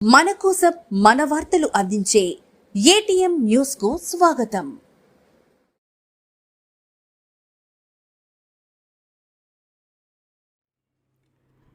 మన కోసం మన వార్తలు అందించే ఏటీఎం న్యూస్కు స్వాగతం.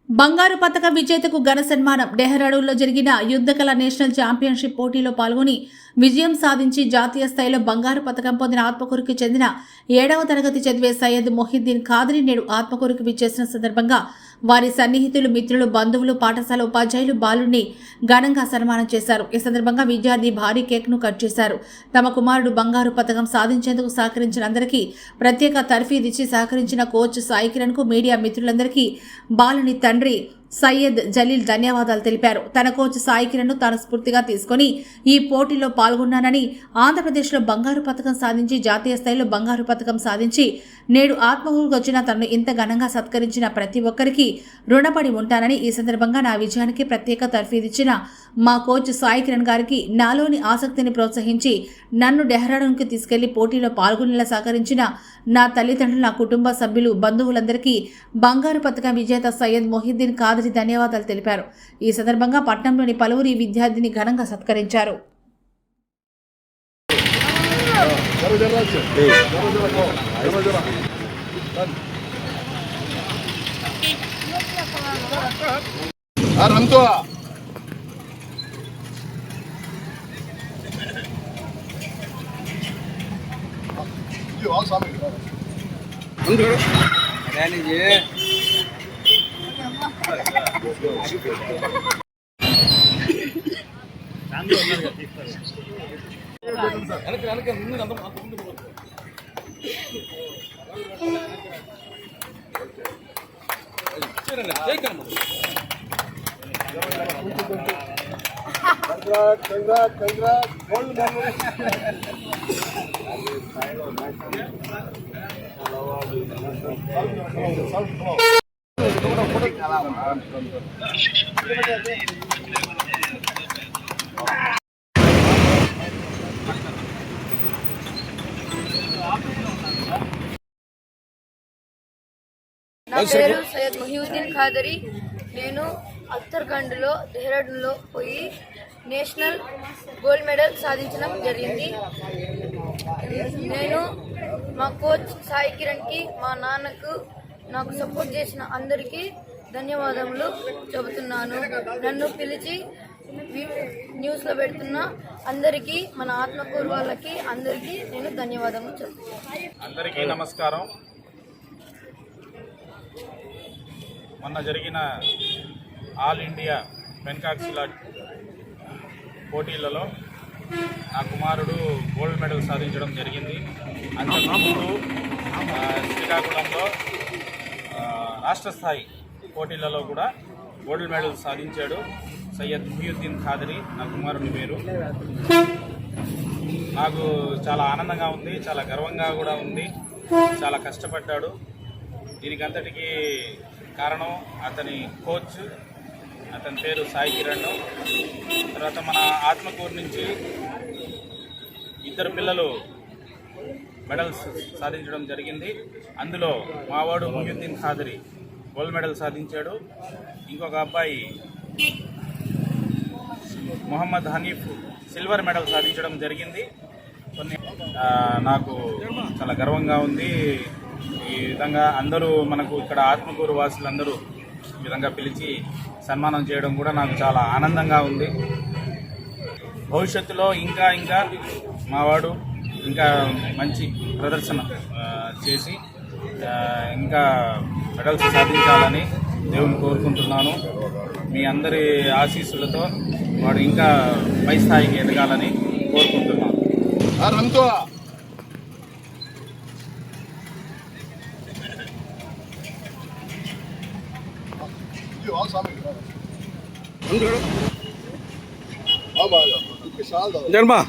బంగారు పతక విజేతకు ఘన సన్మానం డెహ్రాడూన్లో జరిగిన యుద్ధకళ నేషనల్ ఛాంపియన్షిప్ పోటీలో పాల్గొని విజయం సాధించి జాతీయ స్థాయిలో బంగారు పతకం పొందిన ఆత్మకూరుకు చెందిన ఏడవ తరగతి చదివే సయ్యద్ మొహిద్దీన్ ఖాదరి నేడు ఆత్మకూరుకు విచ్చేసిన సందర్భంగా వారి సన్నిహితులు మిత్రులు బంధువులు పాఠశాల ఉపాధ్యాయులు బాలుని ఘనంగా సన్మానం చేశారు. ఈ సందర్భంగా విద్యార్థి భారీ కేక్ను కట్ చేశారు. తమ కుమారుడు బంగారు పతకం సాధించేందుకు సహకరించిన అందరికీ ప్రత్యేక తర్ఫీదిచ్చి సహకరించిన కోచ్ సాయి కిరణ్కు మీడియా మిత్రులందరికీ బాలుని తండ్రి సయ్యద్ జలీల్ ధన్యవాదాలు తెలిపారు. తన కోచ్ సాయి కిరణ్ను తాను స్ఫూర్తిగా తీసుకొని ఈ పోటీలో పాల్గొన్నానని ఆంధ్రప్రదేశ్లో బంగారు పథకం సాధించి జాతీయ స్థాయిలో బంగారు పథకం సాధించి నేడు ఆత్మహూరుకు వచ్చిన తనను ఇంత ఘనంగా సత్కరించిన ప్రతి ఒక్కరికి రుణపడి ఉంటానని ఈ సందర్భంగా నా విజయానికి ప్రత్యేక తర్ఫీదిచ్చిన మా కోచ్ సాయి కిరణ్ గారికి నాలోని ఆసక్తిని ప్రోత్సహించి నన్ను డెహ్రాడూన్కి తీసుకెళ్ళి పోటీలో పాల్గొనేలా సహకరించిన నా తల్లిదండ్రులు నా కుటుంబ సభ్యులు బంధువులందరికీ బంగారు పథకం విజేత సయ్యద్ మొహిద్దీన్ కాదరి ధన్యవాదాలు తెలిపారు. ఈ సందర్భంగా పట్టణంలోని పలువురు ఈ విద్యార్థిని ఘనంగా సత్కరించారు. 아, எனக்கு எனக்கு இன்னும் நம்ம கொண்டு போகிறோம் சரி ஜெயிக்கணும் கங்கராட் கங்கராட் கங்கராட் கோல் மேன் నా పేరు సయ్యద్ మొహిউদ্দিন ఖాదరి. నేను అత్తర్గండ్లో డెహ్రాడూన్లో పోయి నేషనల్ గోల్డ్ మెడల్ సాధించడం జరిగింది. నేను మా కోచ్ సాయి కిరణ్కి మా నాన్నకు నాకు సపోర్ట్ చేసిన అందరికీ ధన్యవాదములు చెబుతున్నాను. నన్ను పిలిచి న్యూస్లో పెడుతున్న అందరికీ మన ఆత్మకూరు వాళ్ళకి అందరికీ నేను ధన్యవాదములు చెబుతున్నాను. అందరికీ నమస్కారం. మొన్న జరిగిన ఆల్ ఇండియా పెన్కాక్సిలాట్ పోటీలలో నా కుమారుడు గోల్డ్ మెడల్ సాధించడం జరిగింది. అంతకుముందు శ్రీకాకుళంలో రాష్ట్ర స్థాయి పోటీలలో కూడా గోల్డ్ మెడల్ సాధించాడు సయ్యద్ ముహియుద్దీన్ ఖాదరి నా కుమారుని పేరు. నాకు చాలా ఆనందంగా ఉంది చాలా గర్వంగా కూడా ఉంది చాలా కష్టపడ్డాడు. దీనికంతటికి కారణం అతని కోచ్ అతని పేరు సాయి కిరణ్. తర్వాత మన ఆత్మకూరు నుంచి ఇద్దరు పిల్లలు మెడల్స్ సాధించడం జరిగింది. అందులో మావాడు ముహియుద్దీన్ ఖాదరి. గోల్డ్ మెడల్ సాధించాడు. ఇంకొక అబ్బాయి మొహమ్మద్ హనీఫ్ సిల్వర్ మెడల్ సాధించడం జరిగింది. కొన్ని నాకు చాలా గర్వంగా ఉంది. ఈ విధంగా అందరూ మనకు ఇక్కడ ఆత్మకూరు వాసులందరూ ఈ విధంగా పిలిచి సన్మానం చేయడం కూడా నాకు చాలా ఆనందంగా ఉంది. భవిష్యత్తులో ఇంకా ఇంకా మావాడు ఇంకా మంచి ప్రదర్శన చేసి ఇంకా ప్రగతి సాధించాలని దేవుని కోరుకుంటున్నాను. మీ అందరి ఆశీస్సులతో వాడు ఇంకా పై స్థాయికి ఎదగాలని కోరుకుంటున్నాను. జన్మా.